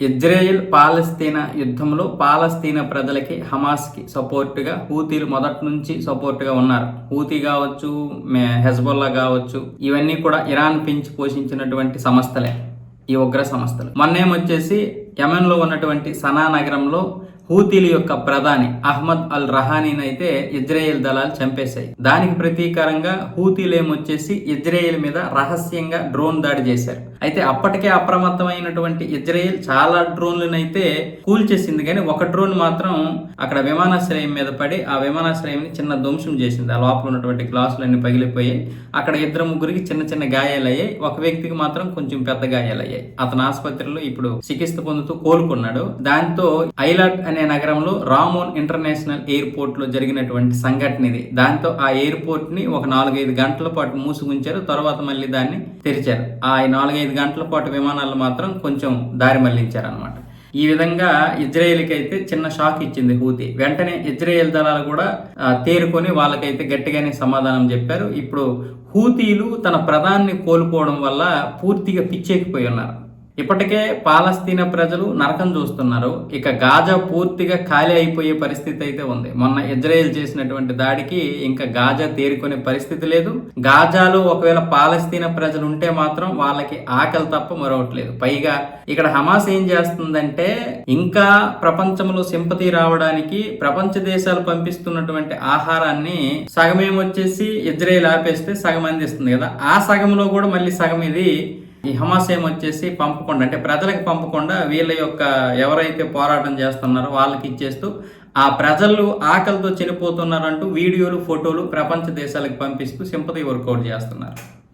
Israel పాలస్తీనా యుద్ధంలో పాలస్తీనా ప్రజలకి హమాస్కి సపోర్ట్గా హూతీలు మొదటి నుంచి సపోర్ట్గా ఉన్నారు. హూతీ కావచ్చు మే- హెజ్బొల్లా కావచ్చు ఇవన్నీ కూడా ఇరాన్ పెంచి పోషించినటువంటి సంస్థలే ఈ ఉగ్ర సంస్థలు మొన్నేమొచ్చేసి యమెన్లో ఉన్నటువంటి సనా నగరంలో హూతీల యొక్క ప్రధాని అహ్మద్ అల్ రహానీని అయితే ఇజ్రాయెల్ దళాలు చంపేశాయి. దానికి ప్రతీకారంగా హూతీలేమొచ్చేసి ఇజ్రాయెల్ మీద రహస్యంగా డ్రోన్ దాడి చేశారు. అయితే అప్పటికే అప్రమత్తమైనటువంటి ఇజ్రాయెల్ చాలా డ్రోన్లనైతే కూల్ కూల్చేసింది. కానీ ఒక డ్రోన్ మాత్రం అక్కడ విమానాశ్రయం మీద పడి ఆ విమానాశ్రయాన్ని చిన్న ధ్వంసం చేసింది. ఆ లోపల ఉన్నటువంటి గ్లాసులన్నీ పగిలిపోయాయి. అక్కడ ఇద్దరు ముగ్గురికి చిన్న చిన్న గాయాలయ్యాయి. ఒక వ్యక్తికి మాత్రం కొంచెం పెద్ద గాయాలయ్యాయి. అతను ఆసుపత్రిలో ఇప్పుడు చికిత్స పొందుతూ కోలుకున్నాడు. దాంతో ఐలాట్ అనే నగరంలో రామోన్ ఇంటర్నేషనల్ ఎయిర్పోర్ట్లో జరిగినటువంటి సంఘటన ఇది. దాంతో ఆ ఎయిర్పోర్ట్ని ఒక నాలుగైదు గంటల పాటు మూసుగుంచారు. తర్వాత మళ్ళీ దాన్ని తెరిచారు. ఆ నాలుగైదు గంటల పాటు విమానాలు మాత్రం కొంచెం దారి మళ్ళించారు అనమాట ఈ విధంగా ఇజ్రాయెల్కి అయితే చిన్న షాక్ ఇచ్చింది హూతి. వెంటనే ఇజ్రాయెల్ దళాలు కూడా తేరుకొని వాళ్ళకైతే గట్టిగానే సమాధానం చెప్పారు. ఇప్పుడు హూతీలు తన ప్రధాన్ని కోల్పోవడం వల్ల పూర్తిగా పిచ్చెక్కిపోయి ఉన్నారు. ఇప్పటికే పాలస్తీనా ప్రజలు నరకం చూస్తున్నారు. ఇక గాజా పూర్తిగా ఖాళీ అయిపోయే పరిస్థితి అయితే ఉంది. మొన్న ఇజ్రాయెల్ చేసినటువంటి దాడికి ఇంకా గాజా తేరుకునే పరిస్థితి లేదు. గాజాలో ఒకవేళ పాలస్తీనా ప్రజలు ఉంటే మాత్రం వాళ్ళకి ఆకలి తప్ప మరొకట్లేదు పైగా ఇక్కడ హమాస్ ఏం చేస్తుందంటే ఇంకా ప్రపంచంలో సింపతి రావడానికి ప్రపంచ దేశాలు పంపిస్తున్నటువంటి ఆహారాన్ని సగమేమొచ్చేసి ఇజ్రాయెల్ ఆపేస్తే సగం అందిస్తుంది కదా. ఆ సగంలో కూడా మళ్ళీ సగం ఇది ఈ హమాస్ ఏమొచ్చేసి పంపకుండా అంటే ప్రజలకు పంపకుండా వీళ్ళ యొక్క ఎవరైతే పోరాటం చేస్తున్నారో వాళ్ళకి ఇచ్చేస్తూ ఆ ప్రజలు ఆకలితో చనిపోతున్నారంటూ వీడియోలు ఫోటోలు ప్రపంచ దేశాలకు పంపిస్తూ సింపతి వర్కౌట్ చేస్తున్నారు.